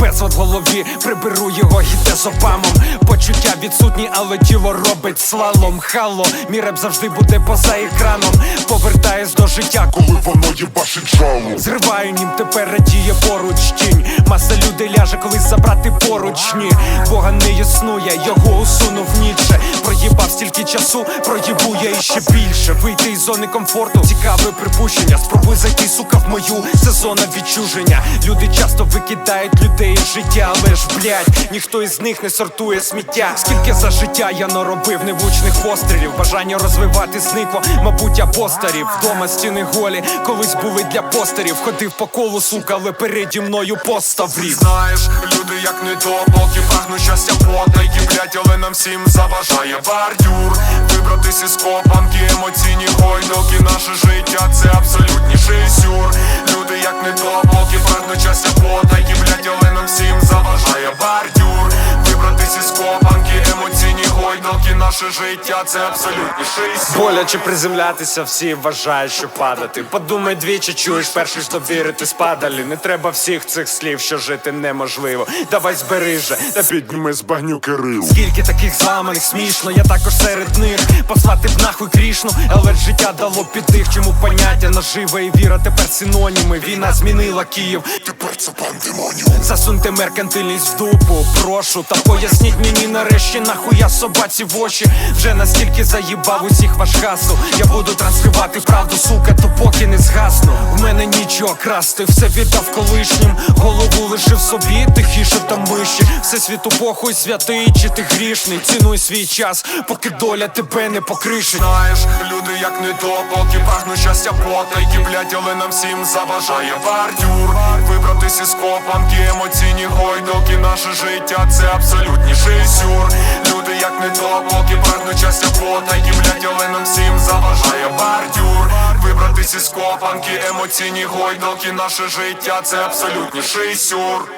Безлад в голові, приберу його гіде з обамом Почуття відсутні, але тіло робить слалом. Хало, мій реп завжди буде поза екраном. Повертаюсь до життя, коли воно їбашить жало Зриваю нім, тепер радіє поруч тінь. Маса людей ляже, колись забрати поручні Бога не існує, його усунув ніче. Проїбав стільки часу, проїбу я іще більше. Вийти із зони комфорту, цікаве припущення. Спробуй зайти, сука, в мою, це зона відчуження. Люди часто викидають людей життя, але ж блять, ніхто із них не сортує сміття. Скільки за життя я наробив невлучних пострілів. Бажання розвивати зникло, мабуть, я постарів Вдома стіни голі, колись були для постерів. Ходив по колу, сука, але переді мною поставрів Знаєш, люди як не то, поки прагну щастя і блять, але нам всім заважає бордюр. Вибратись із копанки, емоційні гойдоки Наше життя це абсолютніший сюр Наше життя це абсолютніший сюр Боляче приземлятися, всі вважають, що падати. Подумай двічі, чуєш, перший ж довірити спадалі. Не треба всіх цих слів, що жити неможливо. Давай збери же, та Підніми з багню Кирил Скільки таких зламаних смішно, я також серед них. Послати б нахуй грішно, але життя дало підтих Чому поняття нажива і віра тепер синоніми? Війна змінила Київ. Тепер це пандемонію Засуньте меркантильність в дупу, прошу Та поясніть мені нарешті нахуя собаці в очі Вже настільки заїбав усіх ваш гасл. Я буду транслювати правду, сука, то поки не згасну. В мене нічого красти, все віддав колишнім. Голову лишив собі, тихіше та миші Все світу похуй, святий, чи ти грішний? Цінуй свій час, поки доля тебе не покришить. Знаєш, люди як не то, поки прагну щастя і блять, але нам всім заважає бордюр Вибратись із копанки, емоційні гойдоки Наше життя це абсолютніший сюр щастя плотно і всім заважає бордюр. Вибратись із копанки, емоційні гойдалки, Наше життя це абсолютніший сюр